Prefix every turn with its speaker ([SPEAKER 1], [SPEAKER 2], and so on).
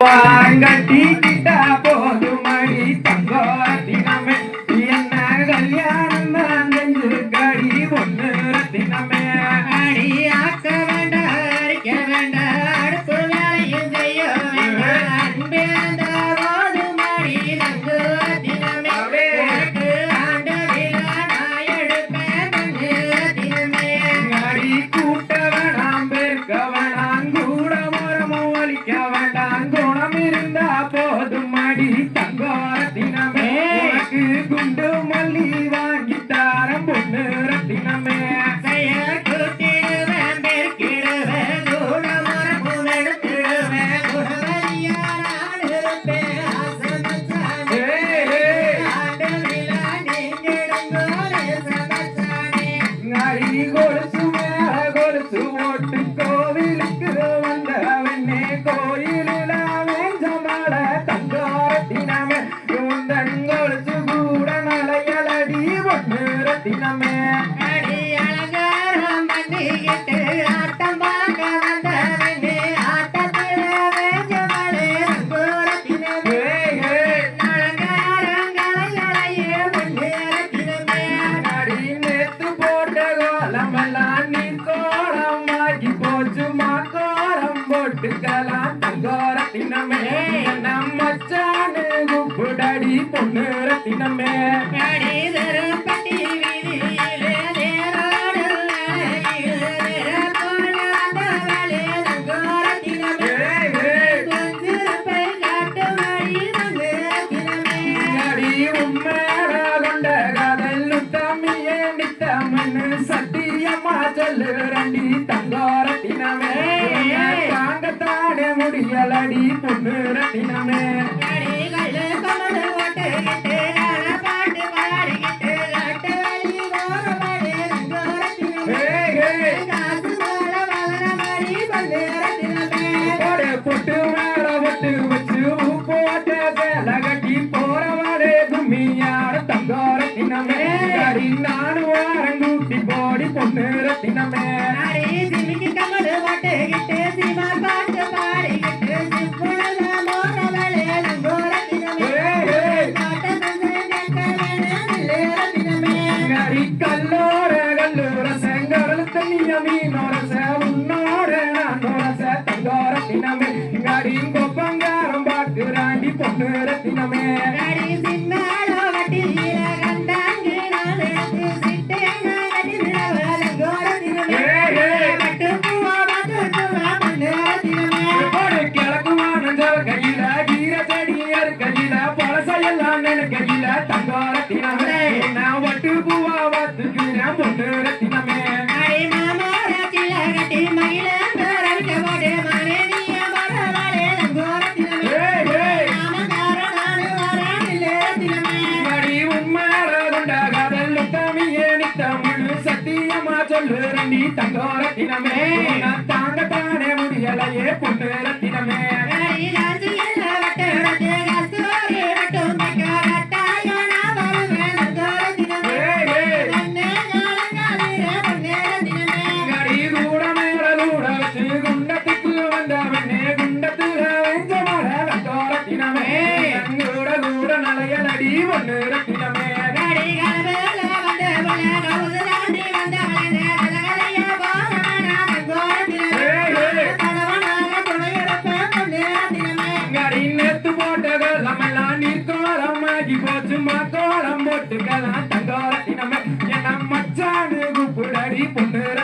[SPEAKER 1] வாங்கட்டிக்கிட்டா போதும் மணி தங்கோ தினமே என்ன கல்யாணம் தான் நெஞ்சு கடி ஒன்று
[SPEAKER 2] தினமே.
[SPEAKER 1] அடி
[SPEAKER 2] அலங்கார மண்டிகிட்டு ஆட்டம் பார்க்க வந்தவனே ஆட்டத்தில் வேஞ்சவளே கூறத்தினமே அலங்காரங்களையே முன்னேறத்தினமே
[SPEAKER 1] அடி நேத்து போட்ட கோலமெல்லாம் நீ கோலமாக்கி போச்சுமா கோரம் நம்ம சானு குப்புடடி பொண்ணுரத்தினமே
[SPEAKER 2] அடி
[SPEAKER 1] கல்லுரண்டி தங்கோரத்தினமே தாங்கத்தாட முடியலடி பொண்ணு ரத்தினமே
[SPEAKER 2] பொட்டு
[SPEAKER 1] மேல ஒட்டு வச்சு போட்ட வேலை கட்டி போறவாடே கும்மியார தங்கோரத்தினமே வார கட்டி போடி பொண்ணு ரத்தினமே
[SPEAKER 2] சிமிக்கு
[SPEAKER 1] கல்லோர கல்லூர செங்கடல் தண்ணிய
[SPEAKER 2] மீனோர சே உன்னோர நானோர சே தங்கோர
[SPEAKER 1] தினமே. கடிங்கொப்பங்காரம்
[SPEAKER 2] பாட்டு
[SPEAKER 1] ராண்டி பொண்ணு நீ தங்கோர தினமே. நான் தாங்க தானே முடியலையே பொண்ணு ரத்தினமே. நலையலடி ஒன்னு ரத்தினமே.
[SPEAKER 2] கடிகால வந்த
[SPEAKER 1] பல கௌத கட்டுக்கலாம் தங்கோர இனமே என்ன மச்சானு குப்புடரி பொண்ணு